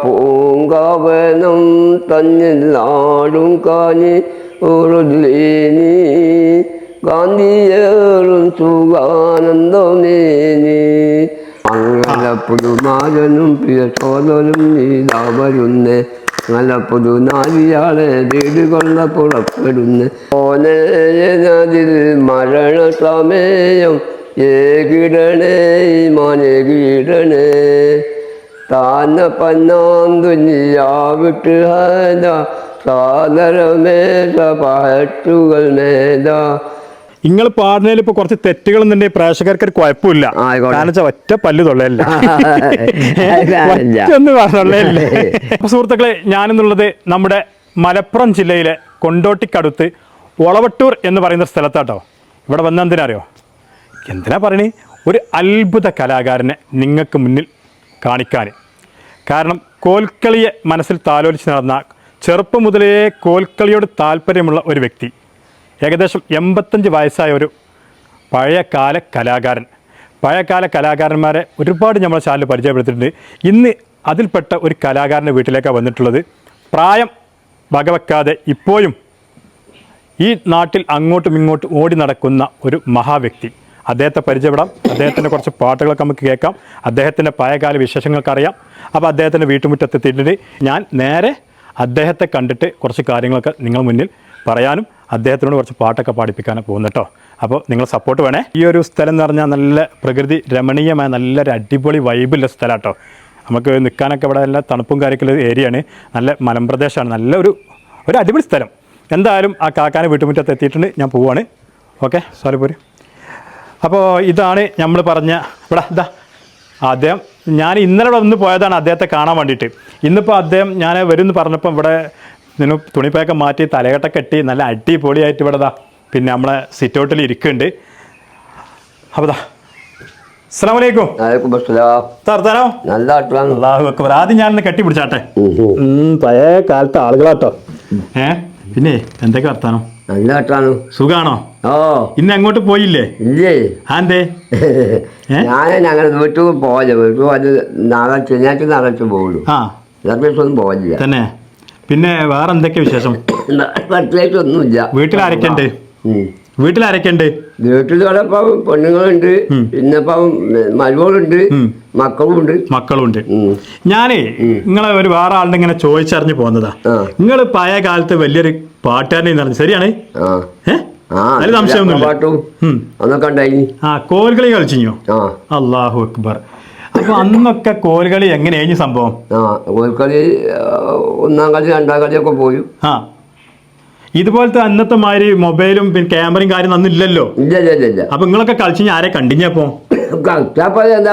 പൂങ്കാവനം തന്നിലാടും കാഞ്ഞി ഉരുളീനി. ഗാന്ധിയേറും സുഖാനന്ദമേനി മംഗലപ്പുതുമാരനും പ്രിയ സോദരും നീതാ വരുന്നേ മലപ്പുതു നാരിയാളെ വീടുകൊള്ള പുറപ്പെടുന്നു. ഓനേതിൽ മരണ സമയം ഏകിടണേ മാനേകിടണേ താന പന്നാന്തുഞ്ഞിയാവിട്ട് ഹേദ പാട്ടുകൾ നിങ്ങൾ പാടുന്നതിൽ ഇപ്പൊ കുറച്ച് തെറ്റുകൾ എന്നുണ്ടെങ്കിൽ പ്രേക്ഷകർക്ക് ഒരു കുഴപ്പമില്ല. കാരണം ഒറ്റ പല്ല് തൊള്ളയല്ല. ഒറ്റൊന്ന് സുഹൃത്തുക്കളെ ഞാനെന്നുള്ളത് നമ്മുടെ മലപ്പുറം ജില്ലയിലെ കൊണ്ടോട്ടിക്കടുത്ത് ഒളവട്ടൂർ എന്ന് പറയുന്ന സ്ഥലത്താട്ടോ. ഇവിടെ വന്ന എന്തിനറിയോ? എന്തിനാ പറയണേ? ഒരു അത്ഭുത കലാകാരനെ നിങ്ങൾക്ക് മുന്നിൽ കാണിക്കാൻ. കാരണം കോൽക്കളിയെ മനസ്സിൽ താലോലിച്ച് നടന്ന ചെറുപ്പം മുതലേ കോൽക്കളിയോട് താല്പര്യമുള്ള ഒരു വ്യക്തി. ഏകദേശം എൺപത്തഞ്ച് വയസ്സായ ഒരു പഴയകാല കലാകാരൻ. പഴയകാല കലാകാരന്മാരെ ഒരുപാട് നമ്മൾ ചാനൽ പരിചയപ്പെടുത്തിയിട്ടുണ്ട്. ഇന്ന് അതിൽപ്പെട്ട ഒരു കലാകാരന്റെ വീട്ടിലേക്കാണ് വന്നിട്ടുള്ളത്. പ്രായം വകവെക്കാതെ ഇപ്പോഴും ഈ നാട്ടിൽ അങ്ങോട്ടും ഇങ്ങോട്ടും ഓടി നടക്കുന്ന ഒരു മഹാവ്യക്തി. അദ്ദേഹത്തെ പരിചയപ്പെടാം. അദ്ദേഹത്തിന്റെ കുറച്ച് പാട്ടുകളൊക്കെ നമുക്ക് കേൾക്കാം. അദ്ദേഹത്തിന്റെ പഴയകാല വിശേഷങ്ങൾക്ക് അറിയാം അപ്പോൾ അദ്ദേഹത്തിന്റെ വീട്ടുമുറ്റത്തെത്തിയിട്ട് ഞാൻ. നേരെ അദ്ദേഹത്തെ കണ്ടിട്ട് കുറച്ച് കാര്യങ്ങളൊക്കെ നിങ്ങൾ മുന്നിൽ പറയാനും അദ്ദേഹത്തിനോട് കുറച്ച് പാട്ടൊക്കെ പാടിപ്പിക്കാനും പോകുന്നു കേട്ടോ. അപ്പോൾ നിങ്ങൾ സപ്പോർട്ട് വേണേ. ഈ ഒരു സ്ഥലം എന്ന് പറഞ്ഞാൽ നല്ല പ്രകൃതി രമണീയമായ നല്ലൊരു അടിപൊളി വൈബുള്ള സ്ഥലം കേട്ടോ. നമുക്ക് നിൽക്കാനൊക്കെ ഇവിടെ നല്ല തണുപ്പും കാര്യമൊക്കെയുള്ള ഏരിയയാണ് നല്ല മലമ്പ്രദേശമാണ്. നല്ല ഒരു ഒരു അടിപൊളി സ്ഥലം. എന്തായാലും ആ കാക്കാനെ വീട്ടുമുറ്റത്ത് എത്തിയിട്ടുണ്ട്. ഞാൻ പോവാണ്. ഓക്കെ സോറി പോര്. അപ്പോൾ ഇതാണ് നമ്മൾ പറഞ്ഞ ഇവിടെ ഇതാ അദ്ദേഹം ഞാൻ ഇന്നലെ ഇവിടെ വന്ന് പോയതാണ് അദ്ദേഹത്തെ കാണാൻ വേണ്ടിയിട്ട്. ഇന്നിപ്പോൾ അദ്ദേഹം ഞാൻ വരുമെന്ന് പറഞ്ഞപ്പോൾ ഇവിടെ നിന്ന് തുണിപ്പയൊക്കെ മാറ്റി തലകെട്ട കെട്ടി നല്ല അടിപൊളിയായിട്ട് ഇവിടെ ദാ പിന്നെ നമ്മളെ സിറ്റ് ഔട്ടിൽ ഇരിക്കുന്നുണ്ട്. അപ്പോൾ ദാ തർത്താനോ നല്ല അള്ളാഹു അക്ബർ. ആദ്യം ഞാൻ കെട്ടി പിടിച്ചാട്ടെ? ഉം, പഴയ കാലത്തെ ആളുകളാട്ടോ. ഏ? പിന്നെ എന്തൊക്കെ വർത്താനോ? നല്ല സുഖാണോ? ഓ. ഇന്ന് അങ്ങോട്ട് പോയില്ലേ? ഇല്ലേ? ആന്തേ? ഞാൻ ഞങ്ങൾ വീട്ടിൽ പോയില്ല വീട്ടിൽ അത് നാളെ ശനിയാഴ്ച നാളെ പോകുള്ളൂ ആ. ദിവസമൊന്നും പോകില്ല തന്നെ. പിന്നെ വേറെ എന്തൊക്കെ വിശേഷം? പ്രത്യേകിച്ച് ഒന്നുമില്ല വീട്ടിൽ ആരൊക്കെയുണ്ട്. വീട്ടിൽ ആരൊക്കെയുണ്ട് വീട്ടിൽ ഇപ്പം പെണ്ണുങ്ങളുണ്ട്. പിന്നെ ഇപ്പം മരുമകളുണ്ട്. മക്കളുണ്ട്. മക്കളും ഉണ്ട്. ഞാനേ നിങ്ങളെ ഒരു വേറെ ആളുടെ ഇങ്ങനെ ചോദിച്ചറിഞ്ഞു പോകുന്നതാ. നിങ്ങൾ പഴയ കാലത്ത് വലിയൊരു പാട്ടുകാരനെ പറഞ്ഞു. ശരിയാണ്? ആ. ആ അതിൽ സംശയമൊന്നുമില്ല. പാട്ടും ഉം. അന്നൊക്കെ ഉണ്ടായി ആ കോൽകളി കളിച്ചിഞ്ഞോ. അള്ളാഹു അക്ബർ. അപ്പൊ അന്നൊക്കെ കോൽകളി എങ്ങനെയായിരുന്നു സംഭവം? ആ കോൽക്കളി ഒന്നാം കളി രണ്ടാം കളിയൊക്കെ പോയി. ആ. ഇതുപോലത്തെ അന്നത്തെ മാതിരി മൊബൈലും പിന്നെ ക്യാമറയും കാര്യം അന്ന് ഇല്ലല്ലോ? ഇല്ല ഇല്ല ഇല്ല അപ്പൊ നിങ്ങളൊക്കെ കളിച്ചു ഞാൻ ആരെ കണ്ടിഞ്ഞപ്പോ കളിച്ചപ്പോ എന്താ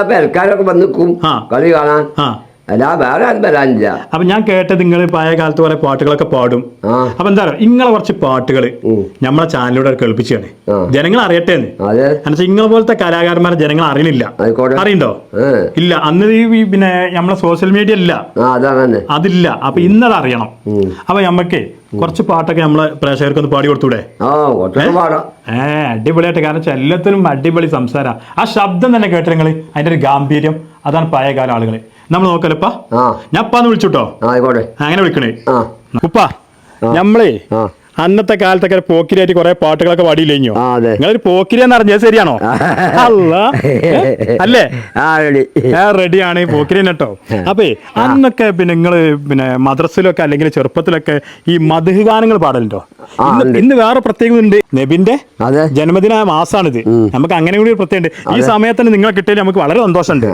കളി കാണാൻ. ആ. അല്ല വേറെ ആരും വരാനില്ല. അപ്പൊ ഞാൻ കേട്ടത് നിങ്ങൾ പഴയ കാലത്ത് പോലെ പാട്ടുകളൊക്കെ പാടും. ആ. അപ്പൊ എന്താ പറയുക ഇങ്ങളെ കുറച്ച് പാട്ടുകൾ. നമ്മളെ ചാനലിലൂടെ കേൾപ്പിച്ചാണ് ജനങ്ങൾ അറിയട്ടെ എന്ന് അതെ. എന്നുവെച്ചാൽ ഇങ്ങളെ പോലത്തെ കലാകാരന്മാരെ ജനങ്ങൾ അറിയണില്ല. ആയിക്കോട്ടെ. അറിയണ്ടോ? ഏ. ഇല്ല. അന്ന് ഈ ഈ പിന്നെ നമ്മളെ സോഷ്യൽ മീഡിയ ഇല്ല. ആ അതങ്ങനെ അതില്ല. അപ്പൊ ഇന്നത് അറിയണം. അപ്പൊ നമ്മക്ക് കുറച്ച് പാട്ടൊക്കെ നമ്മളെ പ്രേക്ഷകർക്ക് ഒന്ന് പാടി കൊടുത്തൂടെ? ആ പാടാം. ഏ അടിപൊളിയായിട്ട് കാരണം വെച്ചാൽ എല്ലാത്തിനും അടിപൊളി സംസാരം. ആ ശബ്ദം തന്നെ കേട്ടോ അതിന്റെ ഒരു ഗാംഭീര്യം. അതാണ് പഴയകാല ആളുകൾ നമ്മൾ നോക്കലപ്പാ ഞാൻ ഉപ്പാന്ന് വിളിച്ചുട്ടോ. ആയിക്കോട്ടെ. അങ്ങനെ വിളിക്കണേ. ഉപ്പാ ഞമ്മളേ അന്നത്തെ കാലത്തൊക്കെ പോക്കിരിയായിട്ട് കുറെ പാട്ടുകളൊക്കെ പാടിയില്ലെഞ്ഞോ? നിങ്ങളൊരു പോക്കിരിയെന്ന് അറിഞ്ഞത് ശരിയാണോ? അല്ല. അല്ലേ? റെഡിയാണ് പോക്കിരി കേട്ടോ അപ്പേ അന്നൊക്കെ പിന്നെ നിങ്ങൾ പിന്നെ മദ്രസിലൊക്കെ അല്ലെങ്കിൽ ചെറുപ്പത്തിലൊക്കെ ഈ മധുഹ ഗാനങ്ങൾ പാടലുണ്ടോ? ഇന്ന് വേറെ പ്രത്യേകത ഉണ്ട്. നബിന്റെ അതെ. ജന്മദിന മാസാണിത്. നമുക്ക് അങ്ങനെ കൂടി ഒരു പ്രത്യേകത ഈ സമയത്തിന് നിങ്ങളെ കിട്ടിയാൽ നമുക്ക് വളരെ സന്തോഷമുണ്ട്.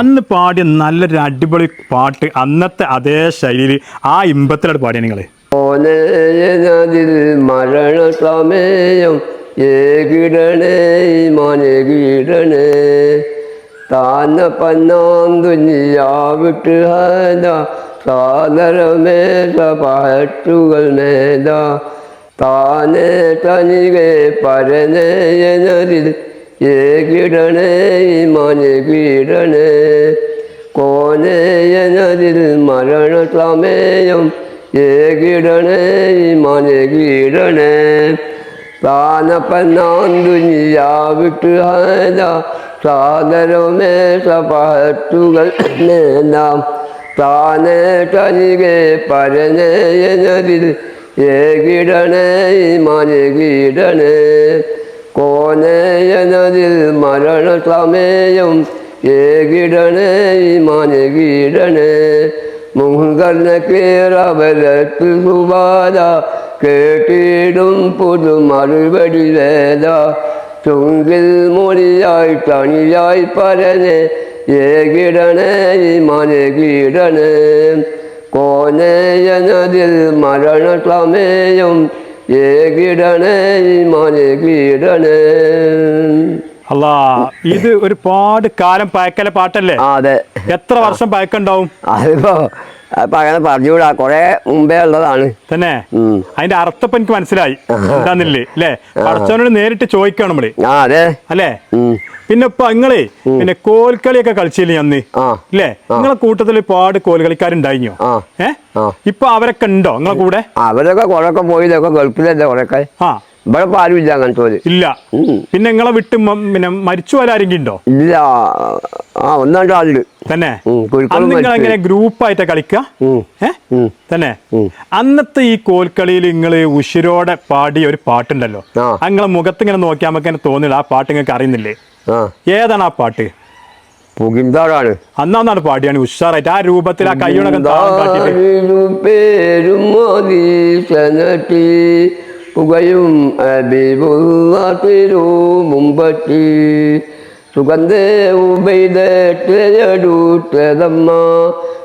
അന്ന് പാടിയ നല്ലൊരു അടിപൊളി പാട്ട് അന്നത്തെ അതേ ശൈലിയിൽ ആ ഇമ്പത്തിലാണ് പാടിയ നിങ്ങൾ. ഓനതിൽ മരണ സമയം ഏകിടണേ മനകിടണേ. താന പന്നാന്തുഞ്ഞിയാവിട്ട് ഹേദ സാദരമേ പാട്ടുകൾ മേത താനേ തനികെ പരനേയനരിൽ ഏകിടണേ മനകിടണേ. കോനേയനരിൽ മരണ സമയം ഏകിടണേ മനകിടണേ താനപ്പന്നാന്തുഞ്ഞിയാവിട്ട് ഹേദ സാദരമേ സപാട്ടുകൾ നേതാം താനേ തനികെ പരനയനതിൽ ഏകിടണേ മനകിടണേ കോനയനതിൽ മരണ സമയം ഏകിടണേ മനകിടണേ മുഹങ്കർണ കേരവലത്ത് സുബാദ കേട്ടിടും പുതു മറുപടി വേദ. ചുങ്കിൽ മൊഴിയായി തണിയായി പരനെ ഏകിടണേ കീടണേ കോനയനതിൽ മരണ സമയം ഏകിടണേ മനകിടണേ. അല്ലാ ഇത് ഒരുപാട് കാലം പഴക്കല പാട്ടല്ലേ? അതെ. എത്ര വർഷം പഴക്കണ്ടാവും അതിപ്പോ അപ്പൊ അങ്ങനെ പറഞ്ഞുകൂടാ. കൊറേ മുമ്പേ ഉള്ളതാണ്. തന്നെ? അതിന്റെ അർത്ഥം എനിക്ക് മനസ്സിലായി. എന്താന്നില്ലേ? അല്ലേ? പടച്ചവനോട് നേരിട്ട് ചോദിക്കണം നമ്മൾ. ആ അതെ. അല്ലേ? പിന്നെ ഇപ്പൊ നിങ്ങളെ പിന്നെ കോൽക്കളിയൊക്കെ കളിച്ചില്ലേ അന്ന്? അല്ലേ? നിങ്ങളെ കൂട്ടത്തിൽ ഒരുപാട് കോൽകളിക്കാരുണ്ടായിഞ്ഞോ ഏഹ്. ഇപ്പൊ അവരൊക്കെ ഉണ്ടോ നിങ്ങളെ കൂടെ? അവരൊക്കെ കൊറേയൊക്കെ പോയതൊക്കെ ഗൾഫിലല്ലേ കൊറേയൊക്കെ. ആ. ഇവിടെ ഇല്ല അങ്ങനത്തെ പോലെ ഇല്ല. പിന്നെ നിങ്ങളെ വിട്ട് മ- പിന്നെ മരിച്ചു പോലെ ആരെങ്കിലും ഉണ്ടോ? ഇല്ല. ആ ഒന്നാണ്ട് ആളുണ്ട്. തന്നെ? ഉം, കോഴിക്കോട് അന്ന് നിങ്ങൾ മരിച്ചു. എങ്ങനെ ഗ്രൂപ്പായിട്ടാ കളിക്ക? ഉം. ഏ? ഉം. തന്നെ. അന്നത്തെ ഈ കോൽക്കളിയിൽ നിങ്ങൾ ഉഷിരോടെ പാടിയ ഒരു പാട്ടുണ്ടല്ലോ. ആ. നിങ്ങളെ മുഖത്ത് ഇങ്ങനെ നോക്കിയാൽ നമുക്ക് തന്നെ തോന്നില്ല. ആ പാട്ട് നിങ്ങൾക്ക് അറിയുന്നില്ലേ? ആ. ഏതാണ് ആ പാട്ട്? പുകിന്താടാണ് അന്നാന്നാണ് പാടിയാണ്. ഉഷാറായിട്ട്. ആ രൂപത്തിൽ ആ കൈയോടൊക്കെ താളം കാട്ടിയിട്ട്. പേരും புகழும் அபிபுரும் பற்றி சுகந்த உபைதற்றதம்மா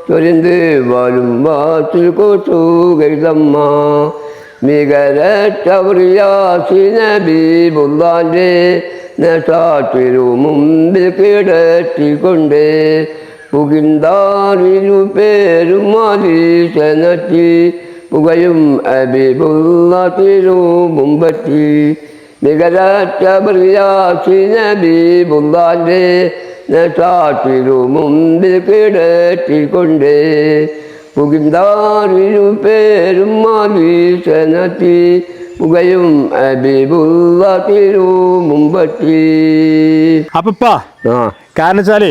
சொரிந்து வாழும் வாசில் கோட்டுகைதம்மா மிகரற்றவரியாசினபிபுல்லாண்டே நசாற்றிருமும் கிடற்றி கொண்டே புகிழ்ந்தாரிரு பெருமாதி செனற்றி പുകയും അബിബുള്ള തിരുമുമ്പറ്റി നികരാറ്റബിയാസിനബിബുള്ളാന്റെ നെട്ടാത്തിരു മുമ്പിൽ കിടത്തിക്കൊണ്ട് പുകിന്താറിരു പേരും മാലീശനറ്റി പുകയും മുമ്പത്തി അപ്പപ്പാ കാരണം വെച്ചാലേ.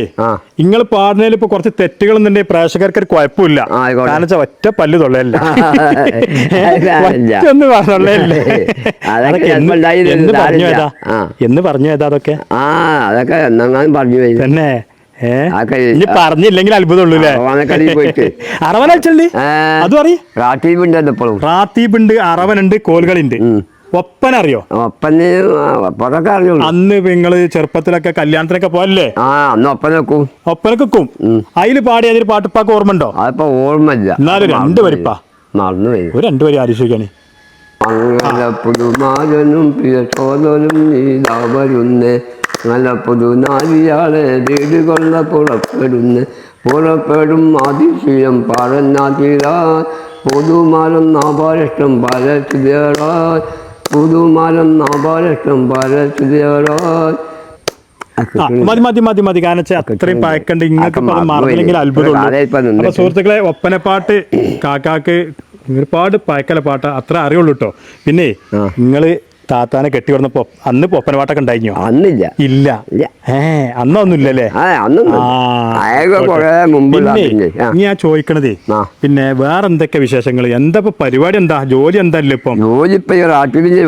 നിങ്ങൾ പാടുന്നതിൽ ഇപ്പൊ കുറച്ച് തെറ്റുകൾ എന്നുണ്ടെങ്കിൽ പ്രേക്ഷകർക്ക് ഒരു കുഴപ്പമില്ല. കാരണം വെച്ചാൽ ഒറ്റ പല്ല് തൊള്ളയല്ല. ഇല്ല. ഒറ്റ ഒന്ന് പറഞ്ഞുള്ളതല്ലേ എന്ന് പറഞ്ഞു ഏതാ? എന്ന് പറഞ്ഞു ഏതാ അതൊക്കെ? ആ അതൊക്കെ പറഞ്ഞു തന്നെ. അതൊക്കെ ഇനി പറഞ്ഞില്ലെങ്കിൽ അത്ഭുതമുള്ളൂ ആ. അതും ഇപ്പോഴും. റാത്തീബുണ്ട് അറവനുണ്ട് കോലുകളുണ്ട് ഉം. ഒപ്പന അറിയോ ഒപ്പന് ഒപ്പനൊക്കെ അറിയോ അന്ന് നിങ്ങൾ ചെറുപ്പത്തിലൊക്കെ കല്യാണത്തിനൊക്കെ പോയല്ലേ? ആ അന്ന് ഒപ്പന വെക്കും. ഒപ്പനക്കും അതിൽ പാടി അതിൽ പാട്ടുപ്പാക്ക് ഓർമ്മ അതിപ്പോ ഓർമ്മയില്ല. എന്നാലും രണ്ട് വരിപ്പാ. നടന്നു ഒരു ഒരു വരി ആലോചിക്കാണ് പുതുമാരനും പ്രിയ സോദരും നീതാ വരുന്നേ. നല്ല പുതുനാരിയാളെ വീടുകൊള്ള കൊള്ള പുറപ്പെടുന്നേ. പുറപ്പെടും അതിശയം പറഞ്ഞാതിരാ പുതുമാലം നാപാരഷ്ടം പരച്ചുതേറാ പുതുമാലം നാപാരഷ്ടം പരച്ചുതേറാ ആ, മതി മതി മതി മതി. കാരണം അത്രയും പഴക്കണ്ട് ഇങ്ങനത്തെ മറന്നില്ലെങ്കിൽ അത്ഭുതമുള്ളൂ. അപ്പൊ സുഹൃത്തുക്കളെ ഒപ്പനപ്പാട്ട് കാക്കാക്ക് ഒരുപാട് പഴക്കല പാട്ട് അത്ര അറിയുള്ളൂ കേട്ടോ പിന്നെ. നിങ്ങൾ താത്താനെ കെട്ടി വന്ന അന്ന് പൊപ്പനവാട്ടൊക്കെ ഉണ്ടായിരുന്നു? ഉണ്ടായിഞ്ഞോ അന്നില്ല. ഇല്ല. ഏ അന്നൊന്നുമില്ലല്ലേ ഇനി ഞാൻ ചോദിക്കണതേ പിന്നെ വേറെ എന്തൊക്കെ വിശേഷങ്ങൾ എന്താ ഇപ്പൊ പരിപാടി എന്താ? ജോലി എന്താ ഇല്ല ഇപ്പം? ജോലി ഇപ്പൊ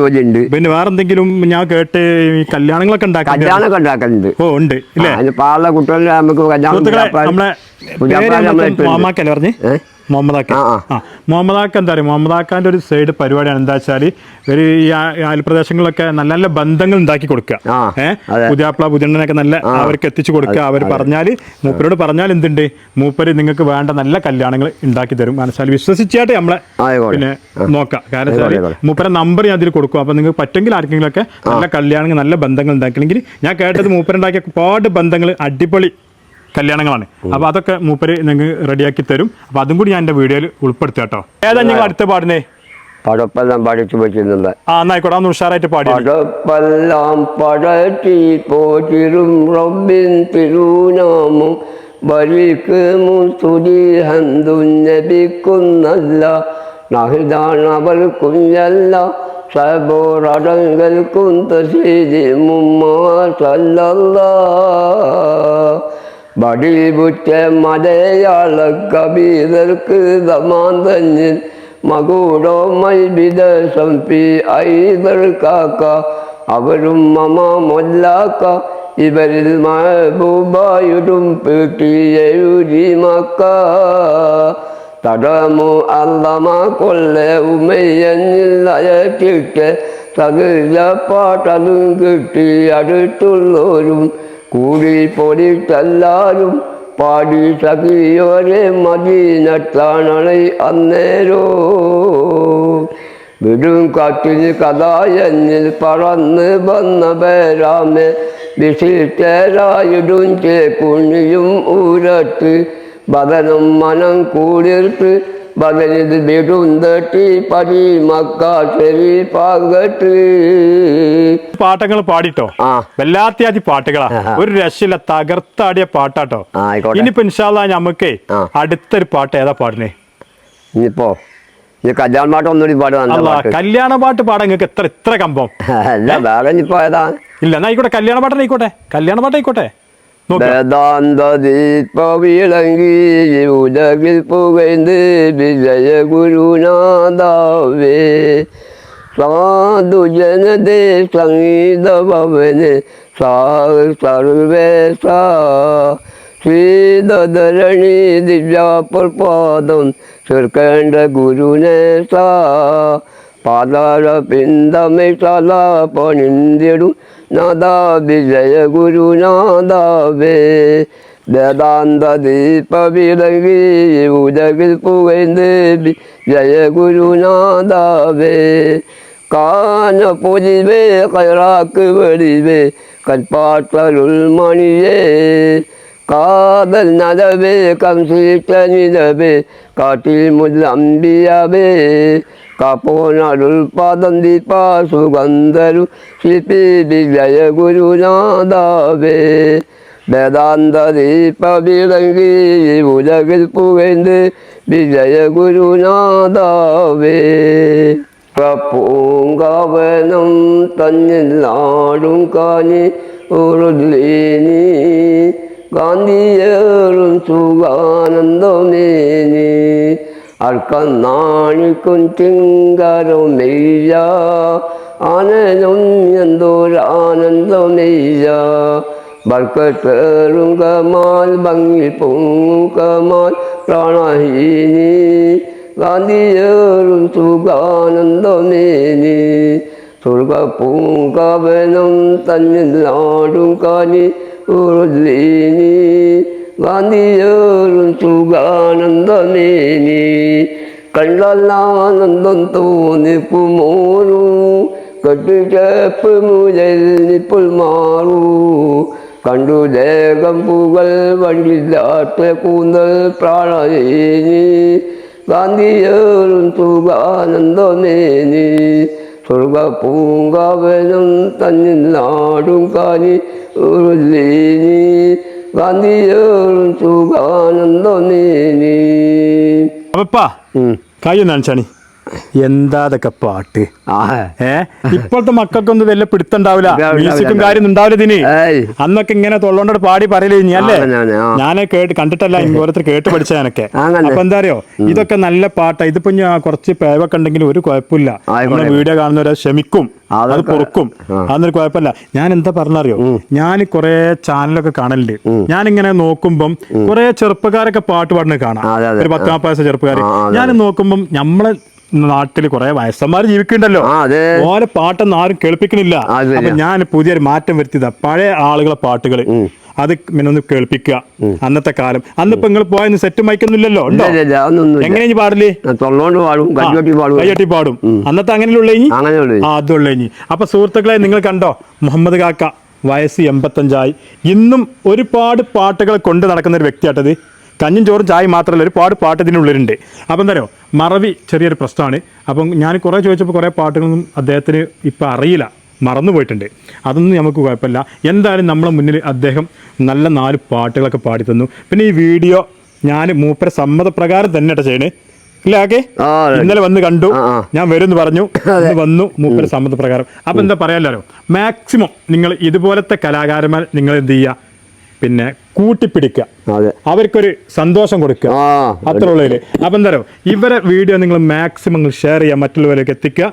ജോലി ഉണ്ട് പിന്നെ വേറെ എന്തെങ്കിലും ഞാൻ കേട്ട് ഈ കല്യാണങ്ങളൊക്കെ കല്യാണമൊക്കെ ഉണ്ടാക്കലുണ്ട്. ഓ ഉണ്ട് ഇല്ലേ? കുട്ടികളുടെ നമുക്ക് കല്യാണം നമ്മളെ പറഞ്ഞ്? മുഹമ്മദാക്ക. ആ, മുഹമ്മദാക്ക എന്താ പറയുക മുഹമ്മദാക്കാന്റെ ഒരു സൈഡ് പരിപാടിയാണ് എന്താ വെച്ചാൽ ഒരു ഈ അയൽപ്രദേശങ്ങളിലൊക്കെ നല്ല നല്ല ബന്ധങ്ങൾ ഉണ്ടാക്കി കൊടുക്കുക. ഏഹ്. പുതിയാപ്ല പുതിയണ്ണനൊക്കെ നല്ല അവർക്ക് എത്തിച്ചു കൊടുക്കുക. അവർ പറഞ്ഞാൽ മൂപ്പരോട് പറഞ്ഞാൽ എന്തുണ്ട്? മൂപ്പര് നിങ്ങൾക്ക് വേണ്ട നല്ല കല്യാണങ്ങൾ ഉണ്ടാക്കി തരും. മനസ്സിലായി വിശ്വസിച്ചായിട്ട് നമ്മളെ പിന്നെ നോക്കാം കാരണം മൂപ്പരെ നമ്പർ ഞാൻ അതിൽ കൊടുക്കും. അപ്പൊ നിങ്ങൾക്ക് പറ്റെങ്കിൽ ആർക്കെങ്കിലും ഒക്കെ നല്ല കല്യാണങ്ങൾ നല്ല ബന്ധങ്ങൾ ഉണ്ടാക്കണമെങ്കിൽ ഞാൻ കേട്ടത് മൂപ്പരുണ്ടാക്കിയ ഒരുപാട് ബന്ധങ്ങൾ അടിപൊളി. കല്യാണങ്ങളാണ്. അപ്പൊ അതൊക്കെ മൂപ്പര് നിങ്ങൾക്ക് റെഡിയാക്കി തരും. അപ്പൊ അതും കൂടി ഞാൻ എന്റെ വീഡിയോയിൽ ഉൾപ്പെടുത്തുക കേട്ടോ. ഏതാ ഞങ്ങൾ അടുത്ത പാടുന്നേ? പടപ്പെല്ലാം പഠിച്ചു പറ്റുന്നുണ്ട് ആ എന്നായിക്കോട്ടെ ഒന്ന് ഉഷാറായിട്ട് പാടി. പടപ്പെല്ലാം പടറ്റി പോറ്റിരും റബ്ബിൻ തിരുനാമം. ബലിക്ക് ഹന്തു നബിക്കുന്നല്ല. ലഭിക്കുന്നല്ല നഹിതാണവർ കുഞ്ഞല്ല സബോറടങ്കൽക്കും തസീതി മുമ്മാ സല്ലല്ലാ വടിവുറ്റ മലയാള കവിതർക്ക് സമാന്തഞ്ഞിൽ മകൂടോ മൈബിദം പി ഐതർ കാക്ക അവരും മമ മൊല്ലാക്ക ഇവരിൽ മഹബൂബായുടും പീട്ടിയെഴുതി മക്ക തടമു അല്ലമ കൊല്ലെ ഉമയഞ്ഞില്ലയക്കിട്ട് തകില പാട്ടതും കിട്ടി അടുത്തുള്ളവരും കൂടി പൊടിച്ചെല്ലാരും പാടി സഖിയോരെ മദീനത്താണളി അന്നേരോ വിടും കാറ്റിൽ കഥായഞ്ഞിൽ പറന്ന് വന്ന പേരാമെ വിശിഷ്ടരായിടും ചേക്കുണിയും ഊരത്ത് ബദനം മനം കൂടിർത്ത് ബദനിത് விடுந்தட்டி തട്ടി மக்கா മക്ക பாகட்டு പാട്ടങ്ങൾ പാടിട്ടോ. വല്ലാത്യാതി പാട്ടുകളാ. ഒരു രക്ഷയില്ല തകർത്താടിയ പാട്ടാട്ടോ. ഇനിയിപ്പോ ഇൻഷാല്ല നമുക്ക്. അടുത്തൊരു പാട്ട് ഏതാ പാടിനെ ഇനിയിപ്പോ കല്യാണ പാട്ട് ഒന്നുകൂടി പാടുവാ കല്യാണ പാട്ട് പാടാൻ നിങ്ങൾക്ക് എത്ര ഇത്ര കമ്പം. ഇല്ല എന്നാ ആയിക്കോട്ടെ കല്യാണ പാട്ടായിക്കോട്ടെ കല്യാണ പാട്ട് നോക്കാം. ഉലകിൽ പുകഴ്ந்து വിജയ ഗുരുനാഥാവേ സാധു ജനതേ സംഗീത ഭവന് സർവേശ ശ്രീധരണി ദിവ്യാപ്രപാദം ചെറുക്കേണ്ട ഗുരുനേശ പാതാള പിന്തമേ സലാ പണിന്തിടും നാദാ വിജയ ഗുരുനാദാവേ വേദാന്ത ദീപ വിളകി ഉദകിൽ പുകഴ്ந்து ജയ ഗുരുനാദാവേ കാന പൊതിവേ കയറാക്ക് വെളിവേ കൽപ്പാട്ടരുൾ മണിയേ. കാതൽ നദവേ കംസീട്ട നിലവേ കാട്ടിൽ മുല്ലമ്പിയവേ. കാപ്പോനരുൾ പാദം ദീപാ സുഗന്ധരു ശില്പി വിജയ ഗുരുനാദാവേ വേദാന്ത ദീപ വിളങ്ങി ഉലകിൽ പുകഴ്ന്ന് വിജയ ഗുരുനാദാവേ പൂങ്കാവനം തന്നിൽ നാടും കാഞ്ഞി ഉരുളീനി ഗാന്ധിയേറും സുഖാനന്ദമേനി അർക്കന്നാണിക്കും തിങ്കാരമില്ല ആനന്ദം എന്തോരാനന്ദമെയ്യ ബർക്കത്തേറും കമാൽ ഭംഗി പൊങ്ങും കമാൽ പ്രാണഹീനി ഗാന്ധിയേറും സുഖാനന്ദമേനി. പൂങ്കാവനം തന്നിൽ നാടും കാനി ഉരുളീനി ഗാന്ധിയേറും സുഖാനന്ദമേനി. കണ്ടാലാനന്ദം തോന്നിപ്പുമോനു. കെട്ടിച്ചേപ്പ് മുതൽ നിപ്പിൾ മാറൂ. കണ്ടു ദേഹം പുകൾ വണ്ടില്ലാത്ത കൂന്തൽ പ്രാണേനി ഗാന്ധിയേറും സുഖാനന്ദമേനി. സ്വർഗ പൂങ്കാവനം തന്നിൽ നാടും കാനി ഉരുളീനി ഗാന്ധിയേറും സുഖാനന്ദമേനി അപ്പപ്പാ ഉം. കാര്യം നനച്ചാണി എന്താ അതൊക്കെ പാട്ട്? ഏ? ഇപ്പോഴത്തെ മക്കൾക്കൊന്നും വലിയ പിടുത്തുണ്ടാവില്ല മ്യൂസിക്കും കാര്യം ഉണ്ടാവില്ല ഇതിന്. അന്നൊക്കെ ഇങ്ങനെ തൊള്ളോണ്ടോട് പാടി പറയലേ ഇനി അല്ലേ? ഞാനെ? കേട്ട് കണ്ടിട്ടല്ല ഓരോരുത്തർ കേട്ട് പഠിച്ച ഞാനൊക്കെ. അപ്പൊ എന്താ അറിയോ? ഇതൊക്കെ നല്ല പാട്ടാ. ഇതിപ്പോ ഞാൻ കുറച്ച് പേവൊക്കെ ഉണ്ടെങ്കിൽ ഒരു കുഴപ്പമില്ല. നമ്മുടെ വീഡിയോ കാണുന്നവരെ ക്ഷമിക്കും. അത് പൊറുക്കും. അതൊന്നും കുഴപ്പമില്ല. ഞാൻ എന്താ പറഞ്ഞറിയോ? ഞാൻ കുറെ ചാനലൊക്കെ കാണലുണ്ട്. ഞാൻ ഇങ്ങനെ നോക്കുമ്പം കുറെ ചെറുപ്പക്കാരൊക്കെ പാട്ട് പാടുന്നത് കാണാം. ഒരു പത്താം വയസ്സ് ചെറുപ്പക്കാർ ഞാൻ നോക്കുമ്പം നമ്മളെ നാട്ടിൽ കുറെ വയസ്സന്മാർ അതെ. ഓലെ പാട്ടൊന്നും ആരും കേൾപ്പിക്കണില്ല അപ്പൊ ഞാൻ പുതിയൊരു മാറ്റം വരുത്തിയതാ. പഴയ ആളുകളെ പാട്ടുകൾ അത് പിന്നെ ഒന്ന് കേൾപ്പിക്കുക. അന്നത്തെ കാലം. അന്നിപ്പോ നിങ്ങൾ പോയെന്ന് സെറ്റ് മയക്കൊന്നുമില്ലല്ലോ എങ്ങനെയാ പാടില്ലേ കയ്യട്ടി പാടും. അന്നത്തെ അങ്ങനെയുള്ള അതുള്ള ഇനി. അപ്പൊ സുഹൃത്തുക്കളെ നിങ്ങൾ കണ്ടോ? മുഹമ്മദ് കാക്ക വയസ്സ് എൺപത്തഞ്ചായി. ഇന്നും ഒരുപാട് പാട്ടുകൾ കൊണ്ട് നടക്കുന്ന ഒരു വ്യക്തിയാട്ടത് കഞ്ഞും ചോറും ചായ മാത്രമല്ല ഒരുപാട് പാട്ട് ഇതിനുള്ളിലുണ്ട് അപ്പം എന്താ മറവി ചെറിയൊരു പ്രശ്നമാണ്. അപ്പം ഞാൻ കുറേ ചോദിച്ചപ്പോൾ കുറേ പാട്ടുകളൊന്നും അദ്ദേഹത്തിന് ഇപ്പം അറിയില്ല. മറന്നു പോയിട്ടുണ്ട്. അതൊന്നും നമുക്ക് കുഴപ്പമില്ല. എന്തായാലും നമ്മളെ മുന്നിൽ അദ്ദേഹം നല്ല നാല് പാട്ടുകളൊക്കെ പാടി തന്നു. പിന്നെ ഈ വീഡിയോ ഞാൻ മൂപ്പര സമ്മതപ്രകാരം തന്നെ ഇട്ട ചെയ്യണേ. ആ, ഇന്നലെ വന്ന് കണ്ടു. ഞാൻ വരും പറഞ്ഞു. വന്നു മൂപ്പര സമ്മതപ്രകാരം. അപ്പൊ എന്താ പറയാലോ? മാക്സിമം നിങ്ങൾ ഇതുപോലത്തെ കലാകാരന്മാർ നിങ്ങൾ എന്ത് ചെയ്യുക? പിന്നെ കൂട്ടിപ്പിടിക്കുക. അവർക്കൊരു സന്തോഷം കൊടുക്കുക. അത്ര ഉള്ളതിൽ അപ്പം എന്താ ഇവരെ വീഡിയോ നിങ്ങൾ മാക്സിമം ഷെയർ ചെയ്യുക മറ്റുള്ളവരിലേക്ക് എത്തിക്കുക.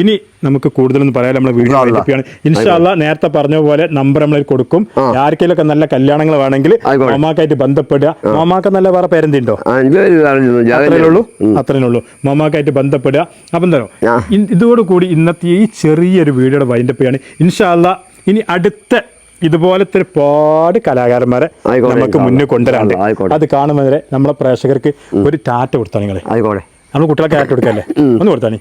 ഇനി നമുക്ക് കൂടുതലൊന്നും പറയാൻ നമ്മൾ വീഡിയോ അല്ലാ. ഇൻഷാല്ല നേരത്തെ പറഞ്ഞ പോലെ നമ്പർ നമ്മൾ കൊടുക്കും. ആർക്കെങ്കിലൊക്കെ നല്ല കല്യാണങ്ങൾ വേണമെങ്കിൽ. മൊമാക്കായിട്ട് ബന്ധപ്പെടുക. മൊമാക്ക നല്ല വേറെ പേരെന്തുണ്ടോ? അത്രയുള്ളൂ അത്രയുള്ളൂ പറഞ്ഞു അത്രേ ഉള്ളൂ? അത്രേ ഉള്ളൂ. മൊമാക്കായിട്ട് ബന്ധപ്പെടുക. അപ്പം എന്താ ഇതോടുകൂടി ഇന്നത്തെ ഈ ചെറിയൊരു വീഡിയോയുടെ വൈൻഡപ്പ് ചെയ്യാണ്. ഇൻഷാല്ല ഇനി അടുത്ത ഇതുപോലത്തെ ഒരുപാട് കലാകാരന്മാരെ നമുക്ക് മുന്നേ മുന്നിൽ കൊണ്ടുവരാണ്ട് അത് കാണുന്നവരെ നമ്മളെ പ്രേക്ഷകർക്ക് ഒരു ടാറ്റ കൊടുത്താണ് നിങ്ങൾ ആയിക്കോട്ടെ. നമ്മൾ കുട്ടികളെ ടാറ്റ കൊടുക്കല്ലേ? ഒന്ന് കൊടുത്താണി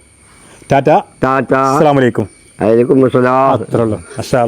ടാറ്റ. ടാറ്റ. അസ്സാം വലൈക്കും അലൈക്കും അസ്സലാം അത്രേ ഉള്ളൂ. അഷാ